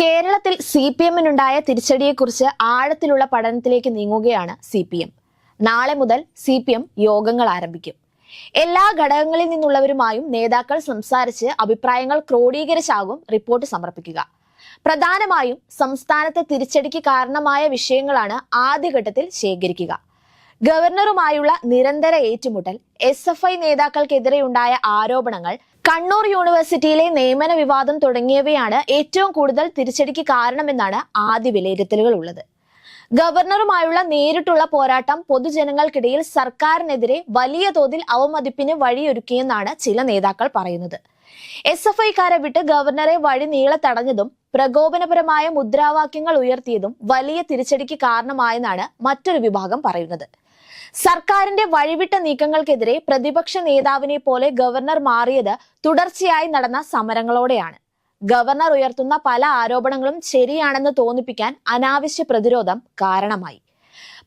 കേരളത്തിൽ C P എമ്മിനുണ്ടായ തിരിച്ചടിയെക്കുറിച്ച് ആഴത്തിലുള്ള പഠനത്തിലേക്ക് നീങ്ങുകയാണ് സി പി എം. നാളെ മുതൽ സി പി എം യോഗങ്ങൾ ആരംഭിക്കും. എല്ലാ ഘടകങ്ങളിൽ നിന്നുള്ളവരുമായും നേതാക്കൾ സംസാരിച്ച് അഭിപ്രായങ്ങൾ ക്രോഡീകരിച്ചാകും റിപ്പോർട്ട് സമർപ്പിക്കുക. പ്രധാനമായും സംസ്ഥാനത്തെ തിരിച്ചടിക്ക് കാരണമായ വിഷയങ്ങളാണ് ആദ്യഘട്ടത്തിൽ ശേഖരിക്കുക. ഗവർണറുമായുള്ള നിരന്തര ഏറ്റുമുട്ടൽ എസ് എഫ് ഐ നേതാക്കൾക്കെതിരെയുണ്ടായ ആരോപണങ്ങൾ കണ്ണൂർ യൂണിവേഴ്സിറ്റിയിലെ നിയമന വിവാദം തുടങ്ങിയവയാണ് ഏറ്റവും കൂടുതൽ തിരിച്ചടിക്ക് കാരണമെന്നാണ് ആദ്യ വിലയിരുത്തലുകൾ ഉള്ളത് ഗവർണറുമായുള്ള നേരിട്ടുള്ള പോരാട്ടം പൊതുജനങ്ങൾക്കിടയിൽ സർക്കാരിനെതിരെ വലിയ തോതിൽ അവമതിപ്പിന് വഴിയൊരുക്കിയെന്നാണ് ചില നേതാക്കൾ പറയുന്നത്. എസ് എഫ് ഐക്കാരെ വിട്ട് ഗവർണറെ വഴി നീളെ തടഞ്ഞതും പ്രകോപനപരമായ മുദ്രാവാക്യങ്ങൾ ഉയർത്തിയതും വലിയ തിരിച്ചടിക്ക് കാരണമായെന്നാണ് മറ്റൊരു വിഭാഗം പറയുന്നത്. സർക്കാരിന്റെ വഴിവിട്ട നീക്കങ്ങൾക്കെതിരെ പ്രതിപക്ഷ നേതാവിനെ പോലെ ഗവർണർ മാറിയത് തുടർച്ചയായി നടന്ന സമരങ്ങളോടെയാണ്. ഗവർണർ ഉയർത്തുന്ന പല ആരോപണങ്ങളും ശരിയാണെന്ന് തോന്നിപ്പിക്കാൻ അനാവശ്യ പ്രതിരോധം കാരണമായി.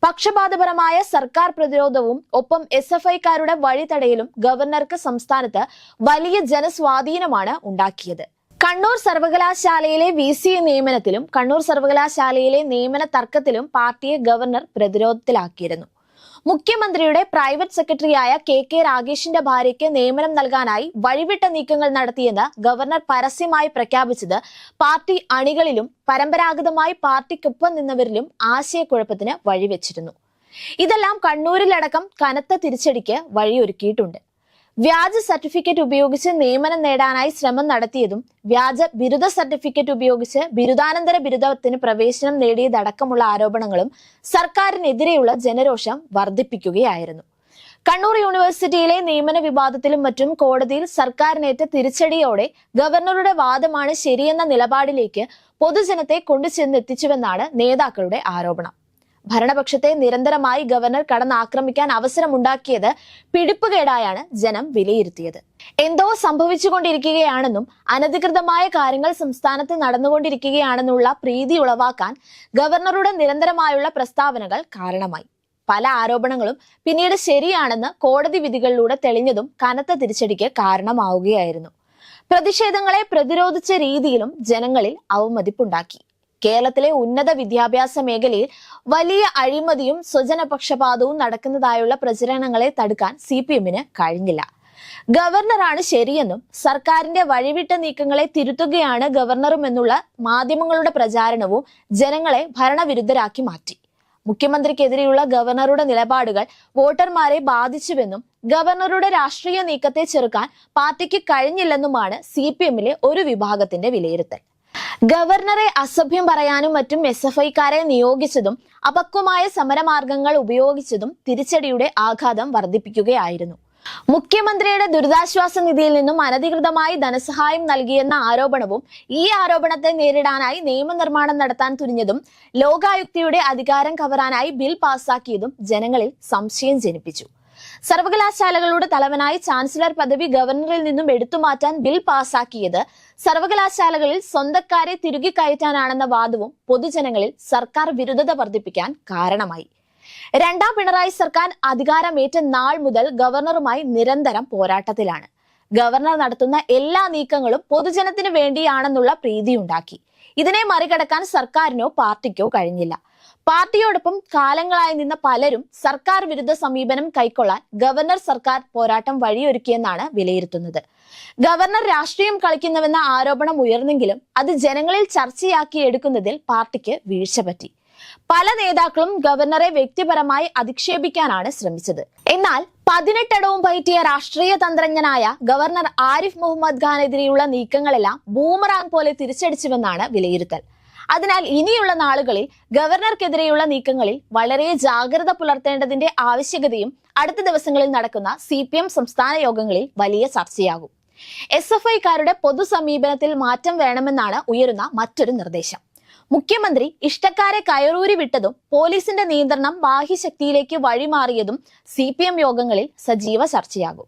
പക്ഷപാതപരമായ സർക്കാർ പ്രതിരോധവും ഒപ്പം എസ് എഫ് ഐക്കാരുടെ വഴിതടയലും ഗവർണർക്ക് സംസ്ഥാനത്ത് വലിയ ജനസ്വാധീനമാണ് ഉണ്ടാക്കിയത്. കണ്ണൂർ സർവകലാശാലയിലെ വി സി നിയമനത്തിലും കണ്ണൂർ സർവകലാശാലയിലെ നിയമന തർക്കത്തിലും പാർട്ടിയെ ഗവർണർ പ്രതിരോധത്തിലാക്കിയിരുന്നു. മുഖ്യമന്ത്രിയുടെ പ്രൈവറ്റ് സെക്രട്ടറിയായ കെ കെ രാഗേഷിന്റെ ഭാര്യയ്ക്ക് നിയമനം നൽകാനായി വഴിവിട്ട നീക്കങ്ങൾ നടത്തിയെന്ന് ഗവർണർ പരസ്യമായി പ്രഖ്യാപിച്ചത് പാർട്ടി അണികളിലും പരമ്പരാഗതമായി പാർട്ടിക്കൊപ്പം നിന്നവരിലും ആശയക്കുഴപ്പത്തിന് വഴിവെച്ചിരുന്നു. ഇതെല്ലാം കണ്ണൂരിലടക്കം കനത്ത തിരിച്ചടിക്ക് വഴിയൊരുക്കിയിട്ടുണ്ട്. വ്യാജ സർട്ടിഫിക്കറ്റ് ഉപയോഗിച്ച് നിയമനം നേടാനായി ശ്രമം നടത്തിയതും വ്യാജ ബിരുദ സർട്ടിഫിക്കറ്റ് ഉപയോഗിച്ച് ബിരുദാനന്തര ബിരുദത്തിന് പ്രവേശനം നേടിയതടക്കമുള്ള ആരോപണങ്ങളും സർക്കാരിനെതിരെയുള്ള ജനരോഷം വർദ്ധിപ്പിക്കുകയായിരുന്നു. കണ്ണൂർ യൂണിവേഴ്സിറ്റിയിലെ നിയമന വിവാദത്തിലും മറ്റും കോടതിയിൽ സർക്കാരിനേറ്റ തിരിച്ചടിയോടെ ഗവർണറുടെ വാദമാണ് ശരിയെന്ന നിലപാടിലേക്ക് പൊതുജനത്തെ കൊണ്ടുചെന്നെത്തിച്ചുവെന്നാണ് നേതാക്കളുടെ ആരോപണം. ഭരണപക്ഷത്തെ നിരന്തരമായി ഗവർണർ കടന്നാക്രമിക്കാൻ അവസരമുണ്ടാക്കിയത് പിടിപ്പുകേടായാണ് ജനം വിലയിരുത്തിയത്. എന്തോ സംഭവിച്ചുകൊണ്ടിരിക്കുകയാണെന്നും അനധികൃതമായ കാര്യങ്ങൾ സംസ്ഥാനത്ത് നടന്നുകൊണ്ടിരിക്കുകയാണെന്നുള്ള പ്രീതി ഉളവാക്കാൻ ഗവർണറുടെ നിരന്തരമായുള്ള പ്രസ്താവനകൾ കാരണമായി. പല ആരോപണങ്ങളും പിന്നീട് ശരിയാണെന്ന് കോടതി വിധികളിലൂടെ തെളിഞ്ഞതും കനത്ത തിരിച്ചടിക്ക് കാരണമാവുകയായിരുന്നു. പ്രതിഷേധങ്ങളെ പ്രതിരോധിച്ച രീതിയിലും ജനങ്ങളിൽ അവമതിപ്പുണ്ടാക്കി. കേരളത്തിലെ ഉന്നത വിദ്യാഭ്യാസ മേഖലയിൽ വലിയ അഴിമതിയും സ്വജനപക്ഷപാതവും നടക്കുന്നതായുള്ള പ്രചരണങ്ങളെ തടുക്കാൻ സി പി എമ്മിന് കഴിഞ്ഞില്ല. ഗവർണറാണ് ശരിയെന്നും സർക്കാരിന്റെ വഴിവിട്ട നീക്കങ്ങളെ തിരുത്തുകയാണ് ഗവർണറും എന്നുള്ള മാധ്യമങ്ങളുടെ പ്രചാരണവും ജനങ്ങളെ ഭരണവിരുദ്ധരാക്കി മാറ്റി. മുഖ്യമന്ത്രിക്കെതിരെയുള്ള ഗവർണറുടെ നിലപാടുകൾ വോട്ടർമാരെ ബാധിച്ചുവെന്നും ഗവർണറുടെ രാഷ്ട്രീയ നീക്കത്തെ ചെറുക്കാൻ പാർട്ടിക്ക് കഴിഞ്ഞില്ലെന്നുമാണ് സി പി എമ്മിലെ ഒരു വിഭാഗത്തിന്റെ വിലയിരുത്തൽ. ഗവർണറെ അസഭ്യം പറയാനും മറ്റും എസ് എഫ് ഐക്കാരെ നിയോഗിച്ചതും അപക്വമായ സമരമാർഗങ്ങൾ ഉപയോഗിച്ചതും തിരിച്ചടിയുടെ ആഘാതം വർദ്ധിപ്പിക്കുകയായിരുന്നു. മുഖ്യമന്ത്രിയുടെ ദുരിതാശ്വാസ നിധിയിൽ നിന്നും അനധികൃതമായി ധനസഹായം നൽകിയെന്ന ആരോപണവും ഈ ആരോപണത്തെ നേരിടാനായി നിയമനിർമ്മാണം നടത്താൻ തുനിഞ്ഞതും ലോകായുക്തിയുടെ അധികാരം കവറാനായി ബിൽ പാസാക്കിയതും ജനങ്ങളിൽ സംശയം ജനിപ്പിച്ചു. സർവകലാശാലകളുടെ തലവനായി ചാൻസലർ പദവി ഗവർണറിൽ നിന്നും എടുത്തുമാറ്റാൻ ബിൽ പാസാക്കിയത് സർവകലാശാലകളിൽ സ്വന്തക്കാരെ തിരുകി കയറ്റാനാണെന്ന വാദവും പൊതുജനങ്ങളിൽ സർക്കാർ വിരുദ്ധത വർദ്ധിപ്പിക്കാൻ കാരണമായി. രണ്ടാം പിണറായി സർക്കാർ അധികാരമേറ്റ നാൾ മുതൽ ഗവർണറുമായി നിരന്തരം പോരാട്ടത്തിലാണ്. ഗവർണർ നടത്തുന്ന എല്ലാ നീക്കങ്ങളും പൊതുജനത്തിന് വേണ്ടിയാണെന്നുള്ള പ്രീതിയുണ്ടാക്കി. ഇതിനെ മറികടക്കാൻ സർക്കാരിനോ പാർട്ടിക്കോ കഴിഞ്ഞില്ല. പാർട്ടിയോടൊപ്പം കാലങ്ങളായി നിന്ന പലരും സർക്കാർ വിരുദ്ധ സമീപനം കൈക്കൊള്ളാൻ ഗവർണർ സർക്കാർ പോരാട്ടം വഴിയൊരുക്കിയെന്നാണ് വിലയിരുത്തുന്നത്. ഗവർണർ രാഷ്ട്രീയം കളിക്കുന്നുവെന്ന ആരോപണം ഉയർന്നെങ്കിലും അത് ജനങ്ങളിൽ ചർച്ചയാക്കി എടുക്കുന്നതിൽ പാർട്ടിക്ക് വീഴ്ച പറ്റി. പല നേതാക്കളും ഗവർണറെ വ്യക്തിപരമായി അധിക്ഷേപിക്കാനാണ് ശ്രമിച്ചത്. എന്നാൽ പതിനെട്ടടവും പയറ്റിയ രാഷ്ട്രീയ തന്ത്രജ്ഞനായ ഗവർണർ ആരിഫ് മുഹമ്മദ് ഖാനെതിരെയുള്ള നീക്കങ്ങളെല്ലാം ബൂമറാങ് പോലെ തിരിച്ചടിച്ചുവെന്നാണ് വിലയിരുത്തൽ. അതിനാൽ ഇനിയുള്ള നാളുകളിൽ ഗവർണർക്കെതിരെയുള്ള നീക്കങ്ങളിൽ വളരെ ജാഗ്രത പുലർത്തേണ്ടതിന്റെ ആവശ്യകതയും അടുത്ത ദിവസങ്ങളിൽ നടക്കുന്ന സി സംസ്ഥാന യോഗങ്ങളിൽ വലിയ ചർച്ചയാകും. എസ് എഫ് ഐക്കാരുടെ പൊതു സമീപനത്തിൽ മാറ്റം വേണമെന്നാണ് ഉയരുന്ന മറ്റൊരു നിർദ്ദേശം. മുഖ്യമന്ത്രി ഇഷ്ടക്കാരെ കയറൂരി വിട്ടതും പോലീസിന്റെ നിയന്ത്രണം ബാഹ്യശക്തിയിലേക്ക് വഴിമാറിയതും സി പി എം യോഗങ്ങളിൽ സജീവ ചർച്ചയാകും.